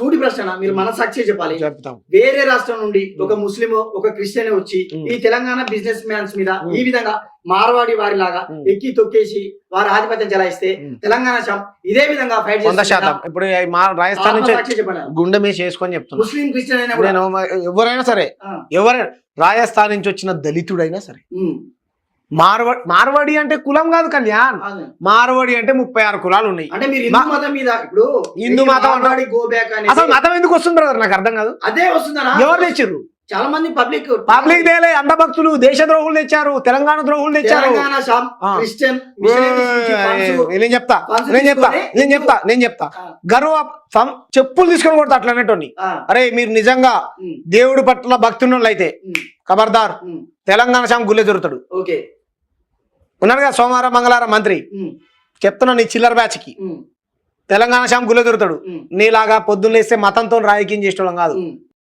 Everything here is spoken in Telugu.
సూటి ప్రశ్న మీరు మన సాక్షి చెప్పాలి. వేరే రాష్ట్రం నుండి ఒక ముస్లిం ఒక క్రిస్టియన్ వచ్చి. ఈ తెలంగాణ బిజినెస్ మ్యాన్స్ మీద. ఈ విధంగా మార్వాడి వారి లాగా. ఎక్కి తొక్కేసి వారి ఆధిపత్యం చెలాయిస్తే. తెలంగాణ ఇదే విధంగా ఫైట్ వంద శాతం. ఇప్పుడు రాజస్థాన్ నుంచి గుండె మీద చేసుకొని చెప్తున్నా. ముస్లిం క్రిస్టియన్ అయినా ఎవరైనా సరే ఎవరైనా రాజస్థాన్ నుంచి వచ్చిన దళితుడైనా సరే ఉమ్, మార్వడి మార్వడి అంటే కులం కాదు కళ్యాణ్. మార్వడి అంటే ముప్పై ఆరు కులాలు ఉన్నాయి. అంటే మీరు హిందూ మతం మీద ఇప్పుడు హిందూ మతం అసలు మతం ఎందుకు వస్తుంది బ్రదర్ నాకు అర్థం కాదు. అదే వస్తుందనా ఎవరు తెచ్చారు చాలా మంది పబ్లిక్. పబ్లిక్ దేలే అంధభక్తులు దేశ ద్రోహులు తెచ్చారు తెలంగాణ ద్రోహులు తెచ్చారు. నేను చెప్తా నేను చెప్తా నేను చెప్తా నేను చెప్తా. గర్వ చెప్పులు తీసుకొని కొడతా అట్లా అనేటోని ఆ, అరే మీరు నిజంగా దేవుడి పట్ల భక్తి ఉన్నోళ్ళైతే ఉమ్, ఖబర్దార్ తెలంగాణ శాం గుల్లె జరుగుతాడు ఓకే. ఉన్నాడు కదా సోమవారం మంగళవారం మంత్రి. చెప్తున్నా నీ చిల్లర బ్యాచ్కి ఉమ్, తెలంగాణ శాం గుల్లె దొరుకుతాడు. నీలాగా పొద్దున్న లేస్తే మతంతో రాజకీయం చేసేవాళ్ళం కాదు.